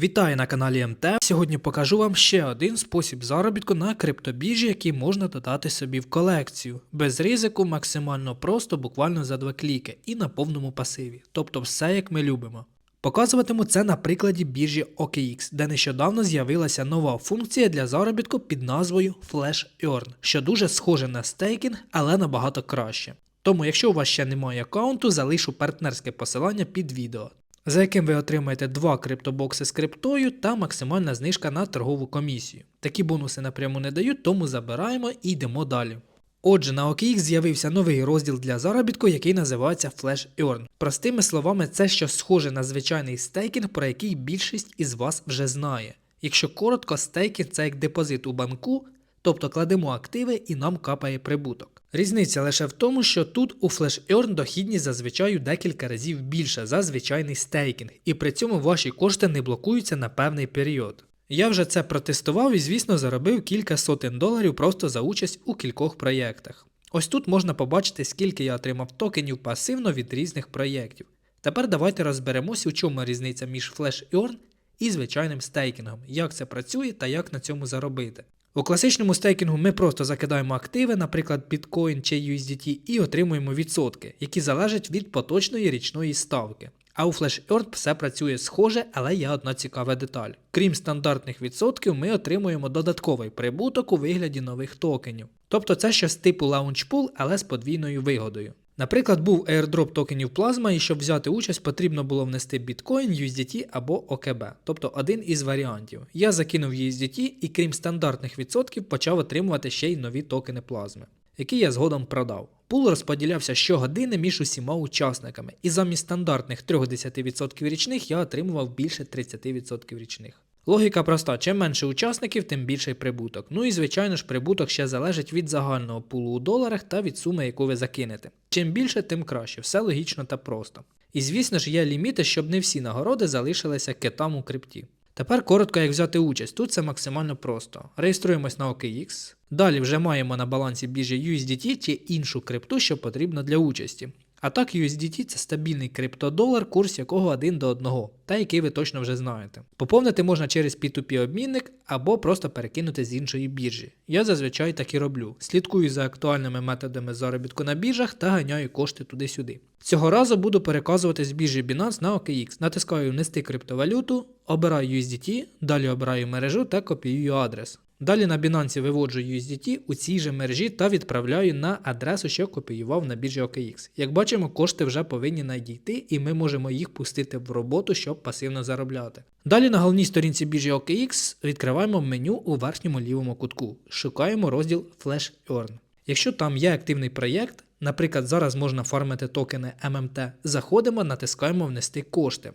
Вітаю на каналі МТ. Сьогодні покажу вам ще один спосіб заробітку на криптобіржі, який можна додати собі в колекцію. Без ризику, максимально просто, буквально за два кліки і на повному пасиві. Тобто все як ми любимо. Показуватиму це на прикладі біржі OKX, де нещодавно з'явилася нова функція для заробітку під назвою Flash Earn, що дуже схоже на стейкінг, але набагато краще. Тому, якщо у вас ще немає аккаунту, залишу партнерське посилання під відео, за яким ви отримаєте два криптобокси з криптою та максимальна знижка на торгову комісію. Такі бонуси напряму не дають, тому забираємо і йдемо далі. Отже, на OKX з'явився новий розділ для заробітку, який називається Flash Earn. Простими словами, це щось схоже на звичайний стейкінг, про який більшість із вас вже знає. Якщо коротко, стейкінг це як депозит у банку, тобто кладемо активи і нам капає прибуток. Різниця лише в тому, що тут у Flash Earn дохідність зазвичай у декілька разів більша за звичайний стейкінг, і при цьому ваші кошти не блокуються на певний період. Я вже це протестував і, звісно, заробив кілька сотень доларів просто за участь у кількох проєктах. Ось тут можна побачити, скільки я отримав токенів пасивно від різних проєктів. Тепер давайте розберемося, у чому різниця між Flash Earn і звичайним стейкінгом, як це працює та як на цьому заробити. У класичному стейкінгу ми просто закидаємо активи, наприклад, Bitcoin чи USDT, і отримуємо відсотки, які залежать від поточної річної ставки. А у Flash Earn все працює схоже, але є одна цікава деталь. Крім стандартних відсотків, ми отримуємо додатковий прибуток у вигляді нових токенів. Тобто це щось типу лаунчпул, але з подвійною вигодою. Наприклад, був airdrop токенів Plasma, і щоб взяти участь, потрібно було внести Bitcoin, USDT або OKB, тобто один із варіантів. Я закинув USDT і крім стандартних відсотків почав отримувати ще й нові токени плазми, які я згодом продав. Пул розподілявся щогодини між усіма учасниками, і замість стандартних 30% річних я отримував більше 30% річних. Логіка проста: чим менше учасників, тим більший прибуток. Ну і звичайно ж, прибуток ще залежить від загального пулу у доларах та від суми, яку ви закинете. Чим більше, тим краще. Все логічно та просто. І звісно ж є ліміти, щоб не всі нагороди залишилися китам у крипті. Тепер коротко, як взяти участь. Тут це максимально просто. Реєструємось на OKX. Далі вже маємо на балансі біржі USDT чи іншу крипту, що потрібно для участі. А так USDT це стабільний криптодолар, курс якого 1 до 1, та який ви точно вже знаєте. Поповнити можна через P2P обмінник або просто перекинути з іншої біржі. Я зазвичай так і роблю. Слідкую за актуальними методами заробітку на біржах та ганяю кошти туди-сюди. Цього разу буду переказувати з біржі Binance на OKX. Натискаю внести криптовалюту, обираю USDT, далі обираю мережу та копіюю адрес. Далі на Binance виводжу USDT у цій же мережі та відправляю на адресу, що копіював на біржі OKX. Як бачимо, кошти вже повинні надійти, і ми можемо їх пустити в роботу, щоб пасивно заробляти. Далі на головній сторінці біржі OKX відкриваємо меню у верхньому лівому кутку. Шукаємо розділ Flash Earn. Якщо там є активний проєкт, наприклад, зараз можна фармити токени MMT, заходимо, натискаємо внести кошти.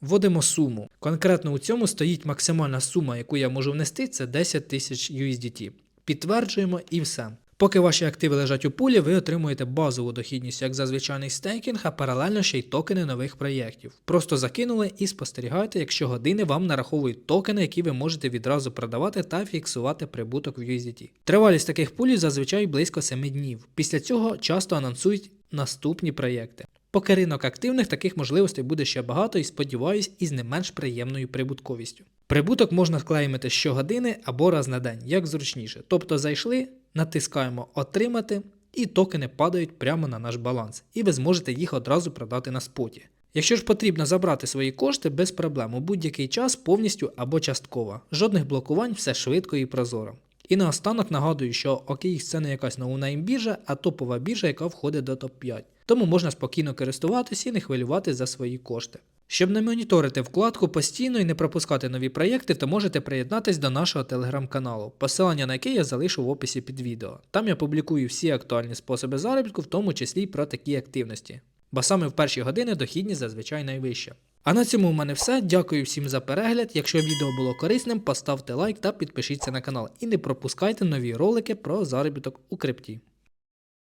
Вводимо суму. Конкретно у цьому стоїть максимальна сума, яку я можу внести, це 10 тисяч USDT. Підтверджуємо і все. Поки ваші активи лежать у пулі, ви отримуєте базову дохідність як за звичайний стейкінг, а паралельно ще й токени нових проєктів. Просто закинули і спостерігайте, якщо години вам нараховують токени, які ви можете відразу продавати та фіксувати прибуток в USDT. Тривалість таких пулів зазвичай близько 7 днів. Після цього часто анонсують наступні проєкти. Поки ринок активних, таких можливостей буде ще багато і сподіваюсь, із не менш приємною прибутковістю. Прибуток можна вклеїмати щогодини або раз на день, як зручніше. Тобто зайшли, натискаємо Отримати, і токени падають прямо на наш баланс, і ви зможете їх одразу продати на споті. Якщо ж потрібно забрати свої кошти без проблем у будь-який час повністю або частково. Жодних блокувань, все швидко і прозоро. І наостанок нагадую, що OKX це не якась ноунейм біржа, а топова біржа, яка входить до топ-5. Тому можна спокійно користуватися і не хвилювати за свої кошти. Щоб не моніторити вкладку постійно і не пропускати нові проєкти, то можете приєднатись до нашого телеграм-каналу, посилання на який я залишу в описі під відео. Там я публікую всі актуальні способи заробітку, в тому числі й про такі активності. Бо саме в перші години дохідність зазвичай найвища. А на цьому в мене все. Дякую всім за перегляд. Якщо відео було корисним, поставте лайк та підпишіться на канал. І не пропускайте нові ролики про заробіток у крипті.